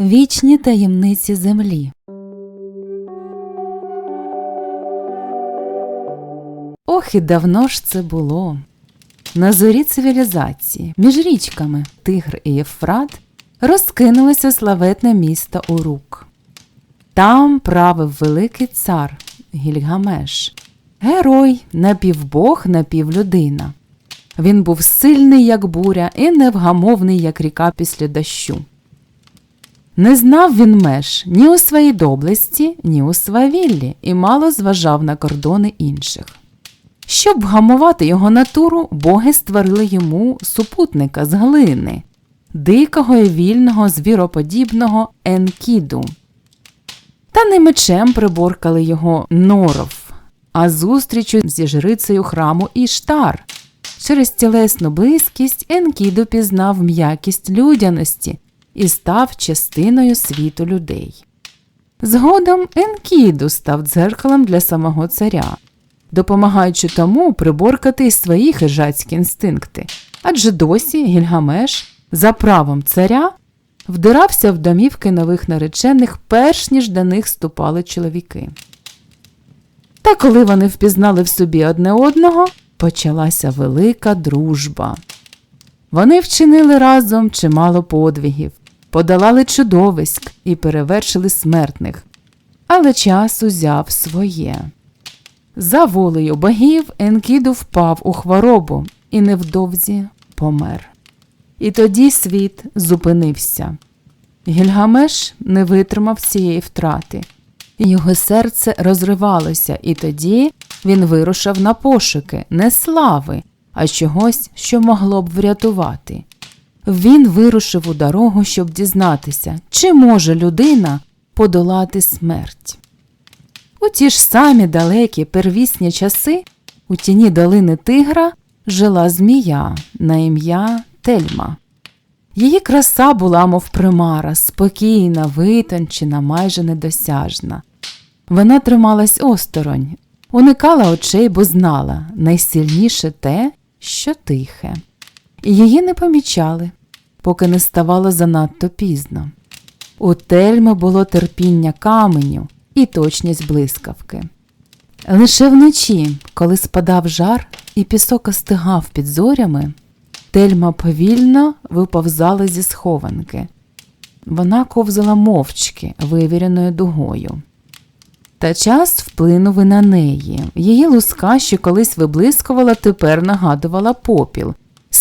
Вічні таємниці землі. Ох, і давно ж це було. На зорі цивілізації, між річками Тигр і Єфрат, розкинулося славетне місто Урук. Там правив великий цар Гільгамеш, герой, напівбог, напівлюдина. Він був сильний, як буря, і невгамовний, як ріка після дощу. Не знав він меж ні у своїй доблесті, ні у свавіллі і мало зважав на кордони інших. Щоб вгамувати його натуру, боги створили йому супутника з глини, дикого і вільного звіроподібного Енкіду. Та не мечем приборкали його норов, а зустрічю зі жрицею храму Іштар. Через тілесну близькість Енкіду пізнав м'якість людяності і став частиною світу людей. Згодом Енкіду став дзеркалом для самого царя, допомагаючи тому приборкати й свої хижацькі інстинкти, адже досі Гільгамеш, за правом царя, вдирався в домівки нових наречених, перш ніж до них ступали чоловіки. Та коли вони впізнали в собі одне одного, почалася велика дружба. Вони вчинили разом чимало подвигів, подолали чудовиськ і перевершили смертних, але час узяв своє. За волею богів Енкіду впав у хворобу і невдовзі помер. І тоді світ зупинився. Гільгамеш не витримав цієї втрати, його серце розривалося, і тоді він вирушив на пошуки не слави, а чогось, що могло б врятувати. Він вирушив у дорогу, щоб дізнатися, чи може людина подолати смерть. У ті ж самі далекі первісні часи у тіні долини Тигра жила змія на ім'я Тельма. Її краса була, мов примара, спокійна, витончена, майже недосяжна. Вона трималась осторонь, уникала очей, бо знала найсильніше те, що тихе. Її не помічали, поки не ставало занадто пізно. У тельми було терпіння каменю і точність блискавки. Лише вночі, коли спадав жар і пісок остигав під зорями, тельма повільно виповзала зі схованки. Вона ковзала мовчки, вивіреною дугою. Та час вплинув і на неї. Її луска, що колись виблискувала, тепер нагадувала попіл,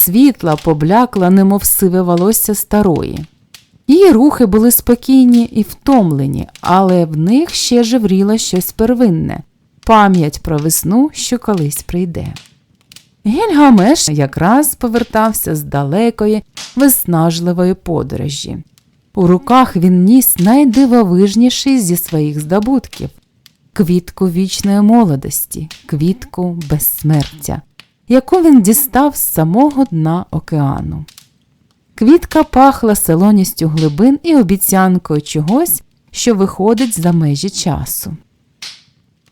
світла поблякла, немов сиве волосся старої. Її рухи були спокійні і втомлені, але в них ще жевріло щось первинне пам'ять про весну, що колись прийде. Гільгамеш якраз повертався з далекої, виснажливої подорожі. У руках він ніс найдивовижніший зі своїх здобутків квітку вічної молодості, квітку безсмертя, яку він дістав з самого дна океану. Квітка пахла солоністю глибин і обіцянкою чогось, що виходить за межі часу.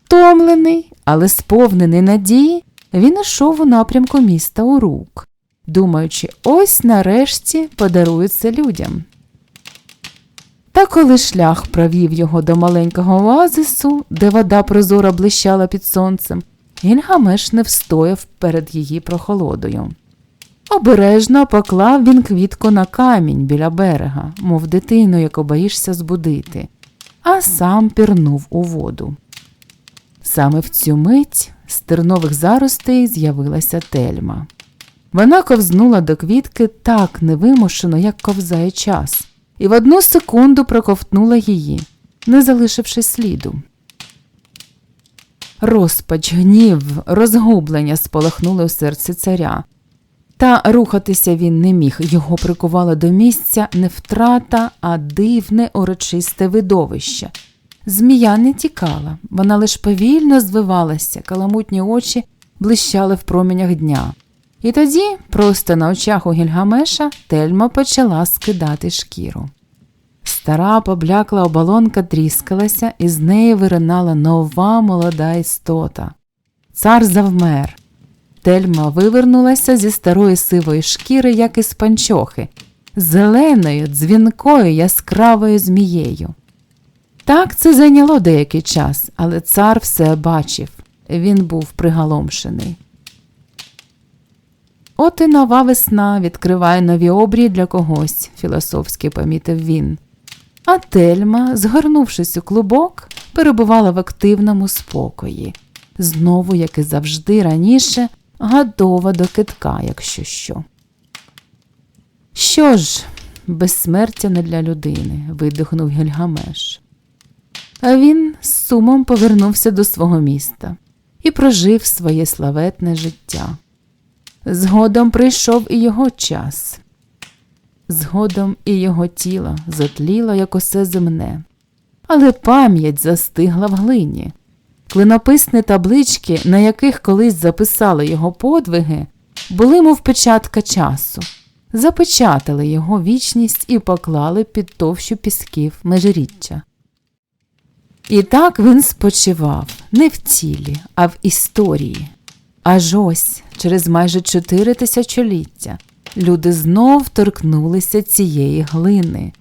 Втомлений, але сповнений надії, він ішов у напрямку міста Урук, думаючи, ось нарешті подарується людям. Та коли шлях провів його до маленького оазису, де вода прозора блищала під сонцем, Гільгамеш не встояв перед її прохолодою. Обережно поклав він квітку на камінь біля берега, мов дитину, яку боїшся збудити, а сам пірнув у воду. Саме в цю мить з тернових заростей з'явилася тельма. Вона ковзнула до квітки так невимушено, як ковзає час, і в одну секунду проковтнула її, не залишивши сліду. Розпач, гнів, розгублення сполохнули у серці царя. Та рухатися він не міг, його прикувало до місця не втрата, а дивне урочисте видовище. Змія не тікала, вона лише повільно звивалася, каламутні очі блищали в промінях дня. І тоді, просто на очах у Гільгамеша, тельма почала скидати шкіру. Стара поблякла оболонка тріскалася, і з неї виринала нова молода істота. Цар завмер. Тельма вивернулася зі старої сивої шкіри, як із панчохи, зеленою, дзвінкою, яскравою змією. Так це зайняло деякий час, але цар все бачив. Він був пригаломшений. От і нова весна відкриває нові обрії для когось, філософськи помітив він. А тельма, згорнувшись у клубок, перебувала в активному спокої, знову, як і завжди раніше, готова до китка, якщо що. Що ж, безсмертя не для людини, видихнув Гільгамеш. А він з сумом повернувся до свого міста і прожив своє славетне життя. Згодом прийшов і його час. Згодом і його тіло затліло, як усе земне, але пам'ять застигла в глині. Клинописні таблички, на яких колись записали його подвиги, були, мов печатка часу, запечатали його вічність і поклали під товщу пісків межиріччя. І так він спочивав не в тілі, а в історії. Аж ось, через майже чотири тисячоліття, люди знов торкнулися цієї глини,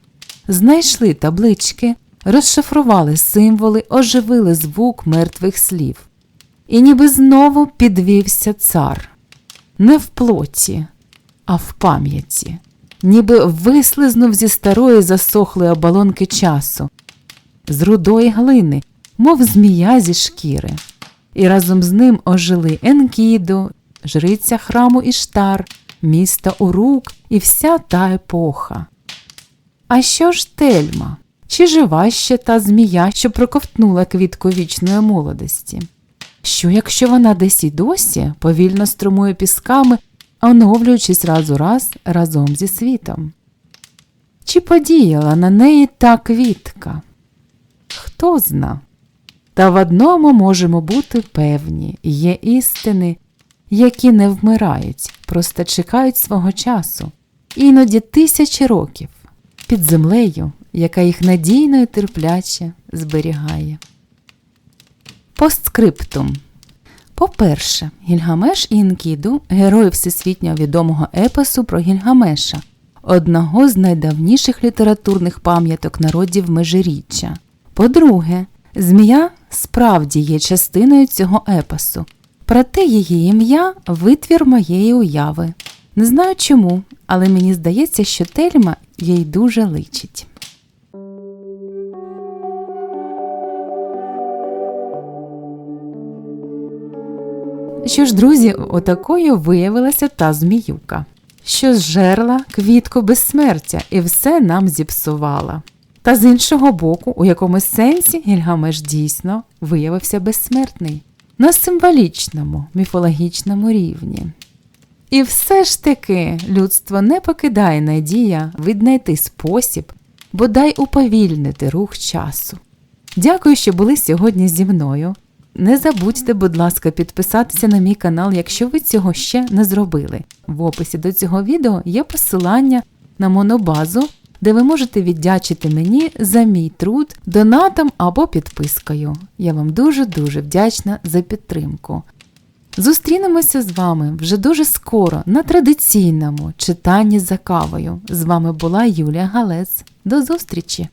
знайшли таблички, розшифрували символи, оживили звук мертвих слів. І ніби знову підвівся цар не в плоті, а в пам'яті, ніби вислизнув зі старої засохлої оболонки часу, з рудої глини, мов змія зі шкіри. І разом з ним ожили Енкіду, жриця храму Іштар, місто Урук і вся та епоха. А що ж тельма? Чи жива ще та змія, що проковтнула квітку вічної молодості? Що, якщо вона десь і досі повільно струмує пісками, оновлюючись раз у раз разом зі світом? Чи подіяла на неї та квітка? Хто зна? Та в одному можемо бути певні є істини, які не вмирають, просто чекають свого часу, іноді тисячі років під землею, яка їх надійно і терпляче зберігає. Постскриптум По-перше, Гільгамеш і Інкіду герої всесвітньо відомого епосу про Гільгамеша, одного з найдавніших літературних пам'яток народів Межиріччя. По-друге, Змія справді є частиною цього епосу, проте її ім'я витвір моєї уяви. Не знаю чому, але мені здається, що тельма їй дуже личить. Що ж, друзі, отакою виявилася та зміюка, що зжерла квітку безсмертя і все нам зіпсувала. Та з іншого боку, у якомусь сенсі Гільгамеш дійсно виявився безсмертний на символічному, міфологічному рівні. І все ж таки людство не покидає надія віднайти спосіб, бодай уповільнити рух часу. Дякую, що були сьогодні зі мною. Не забудьте, будь ласка, підписатися на мій канал, якщо ви цього ще не зробили. В описі до цього відео є посилання на монобазу де ви можете віддячити мені за мій труд донатом або підпискою. Я вам дуже-дуже вдячна за підтримку. Зустрінемося з вами вже дуже скоро на традиційному читанні за кавою. З вами була Юлія Галець. До зустрічі!